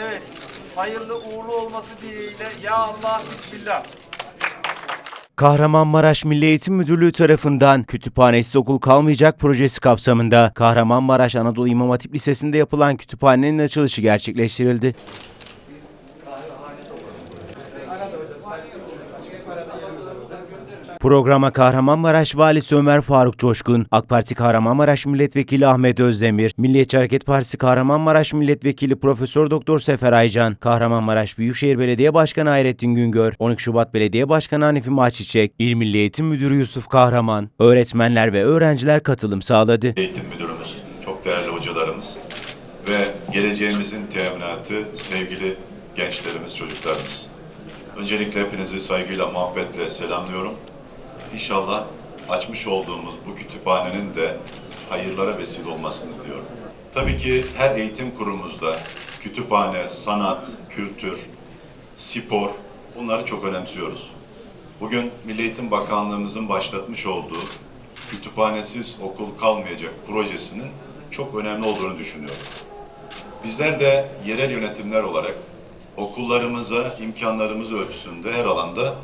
Evet. Hayırlı uğurlu olması dileğiyle. Ya Allah Bismillah. Kahramanmaraş Milli Eğitim Müdürlüğü tarafından Kütüphanesiz Okul Kalmayacak projesi kapsamında Kahramanmaraş Anadolu İmam Hatip Lisesi'nde yapılan kütüphanenin açılışı gerçekleştirildi. Programa Kahramanmaraş Valisi Ömer Faruk Coşkun, AK Parti Kahramanmaraş Milletvekili Ahmet Özdemir, Milliyetçi Hareket Partisi Kahramanmaraş Milletvekili Profesör Doktor Sefer Aycan, Kahramanmaraş Büyükşehir Belediye Başkanı Hayrettin Güngör, 12 Şubat Belediye Başkanı Hanifi Maçiçek, İl Milli Eğitim Müdürü Yusuf Kahraman, öğretmenler ve öğrenciler katılım sağladı. Eğitim müdürümüz, çok değerli hocalarımız ve geleceğimizin teminatı sevgili gençlerimiz, çocuklarımız. Öncelikle hepinizi saygıyla, muhabbetle selamlıyorum. İnşallah açmış olduğumuz bu kütüphanenin de hayırlara vesile olmasını diliyorum. Tabii ki her eğitim kurumumuzda kütüphane, sanat, kültür, spor bunları çok önemsiyoruz. Bugün Milli Eğitim Bakanlığımızın başlatmış olduğu kütüphanesiz okul kalmayacak projesinin çok önemli olduğunu düşünüyorum. Bizler de yerel yönetimler olarak okullarımıza imkanlarımız ölçüsünde her alanda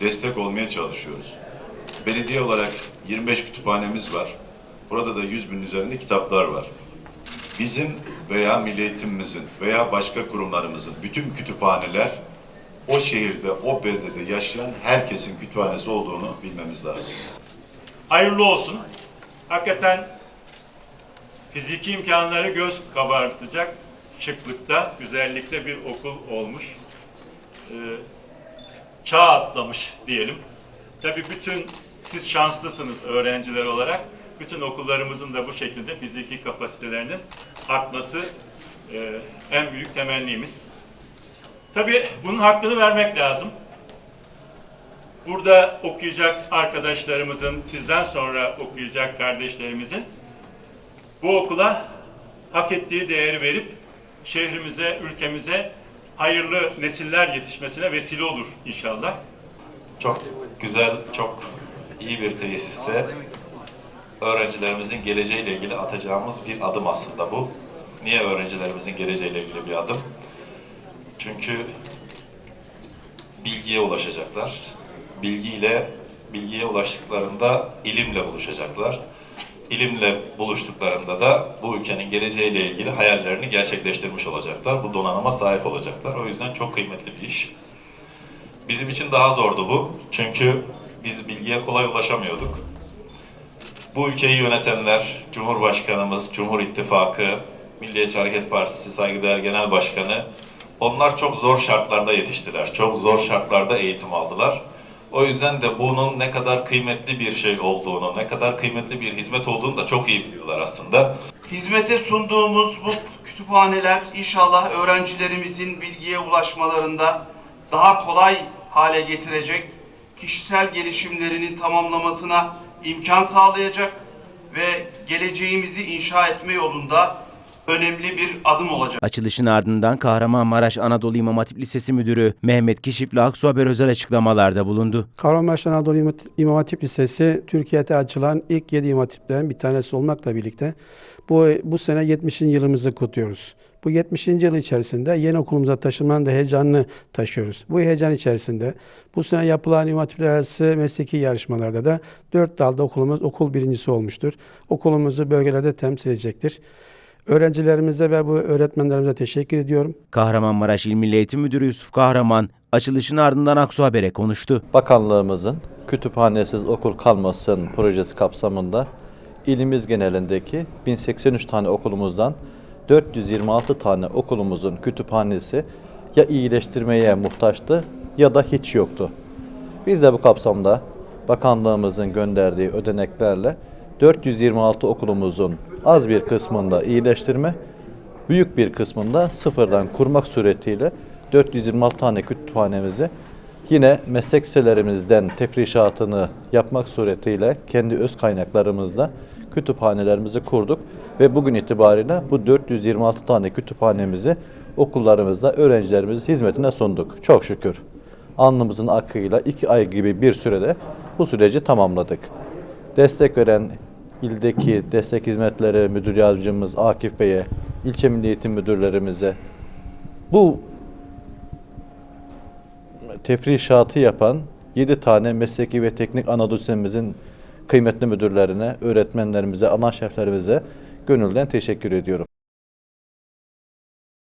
destek olmaya çalışıyoruz. Belediye olarak 25 kütüphanemiz var. Burada da 100 bin üzerinde kitaplar var. Bizim veya milli eğitimimizin veya başka kurumlarımızın bütün kütüphaneler o şehirde, o beldede yaşayan herkesin kütüphanesi olduğunu bilmemiz lazım. hayırlı olsun. Hakikaten fiziki imkanları göz kabartacak şıklıkta, güzellikte bir okul olmuş. Ee, çağ atlamış diyelim. Tabii bütün siz şanslısınız öğrenciler olarak. Bütün okullarımızın da bu şekilde fiziki kapasitelerinin artması e, en büyük temennimiz. Tabii bunun hakkını vermek lazım. Burada okuyacak arkadaşlarımızın, sizden sonra okuyacak kardeşlerimizin bu okula hak ettiği değeri verip şehrimize, ülkemize hayırlı nesiller yetişmesine vesile olur inşallah. Çok güzel, çok iyi bir tesiste öğrencilerimizin geleceğiyle ilgili atacağımız bir adım aslında bu. Niye öğrencilerimizin geleceğiyle ilgili bir adım? Çünkü bilgiye ulaşacaklar. Bilgiyle, bilgiye ulaştıklarında ilimle buluşacaklar. İlimle buluştuklarında da bu ülkenin geleceğiyle ilgili hayallerini gerçekleştirmiş olacaklar. Bu donanıma sahip olacaklar. O yüzden çok kıymetli bir iş. Bizim için daha zordu bu. Çünkü biz bilgiye kolay ulaşamıyorduk. Bu ülkeyi yönetenler, Cumhurbaşkanımız, Cumhur İttifakı, Milliyetçi Hareket Partisi saygıdeğer Genel Başkanı, onlar çok zor şartlarda yetiştiler. Çok zor şartlarda eğitim aldılar. O yüzden de bunun ne kadar kıymetli bir şey olduğunu, ne kadar kıymetli bir hizmet olduğunu da çok iyi biliyorlar aslında. Hizmete sunduğumuz bu kütüphaneler inşallah öğrencilerimizin bilgiye ulaşmalarında daha kolay hale getirecek, kişisel gelişimlerinin tamamlamasına imkan sağlayacak ve geleceğimizi inşa etme yolunda önemli bir adım olacak. Açılışın ardından Kahramanmaraş Anadolu İmam Hatip Lisesi Müdürü Mehmet Kişifli Aksu Haber özel açıklamalarda bulundu. Kahramanmaraş Anadolu İmam- Hatip Lisesi Türkiye'de açılan ilk 7 İmam Hatip'ten bir tanesi olmakla birlikte bu, bu sene 70. yılımızı kutluyoruz. Bu 70. yıl içerisinde yeni okulumuza taşınmanın da heyecanını taşıyoruz. Bu heyecan içerisinde bu sene yapılan İmam arası mesleki yarışmalarda da 4 dalda okulumuz okul birincisi olmuştur. Okulumuzu bölgelerde temsil edecektir. Öğrencilerimize ve bu öğretmenlerimize teşekkür ediyorum. Kahramanmaraş İl Milli Eğitim Müdürü Yusuf Kahraman, açılışın ardından Aksu Haber'e konuştu. Bakanlığımızın kütüphanesiz okul kalmasın projesi kapsamında ilimiz genelindeki 1083 tane okulumuzdan 426 tane okulumuzun kütüphanesi ya iyileştirmeye muhtaçtı ya da hiç yoktu. Biz de bu kapsamda bakanlığımızın gönderdiği ödeneklerle 426 okulumuzun az bir kısmında iyileştirme, büyük bir kısmında sıfırdan kurmak suretiyle 426 tane kütüphanemizi yine meslek tefrişatını yapmak suretiyle kendi öz kaynaklarımızla kütüphanelerimizi kurduk ve bugün itibariyle bu 426 tane kütüphanemizi okullarımızda öğrencilerimizin hizmetine sunduk. Çok şükür. Alnımızın akıyla iki ay gibi bir sürede bu süreci tamamladık. Destek veren ildeki destek hizmetleri müdür yardımcımız Akif Bey'e ilçe milli eğitim müdürlerimize, bu tefrişatı yapan 7 tane mesleki ve teknik Anadolu kıymetli müdürlerine, öğretmenlerimize, ana şeflerimize gönülden teşekkür ediyorum.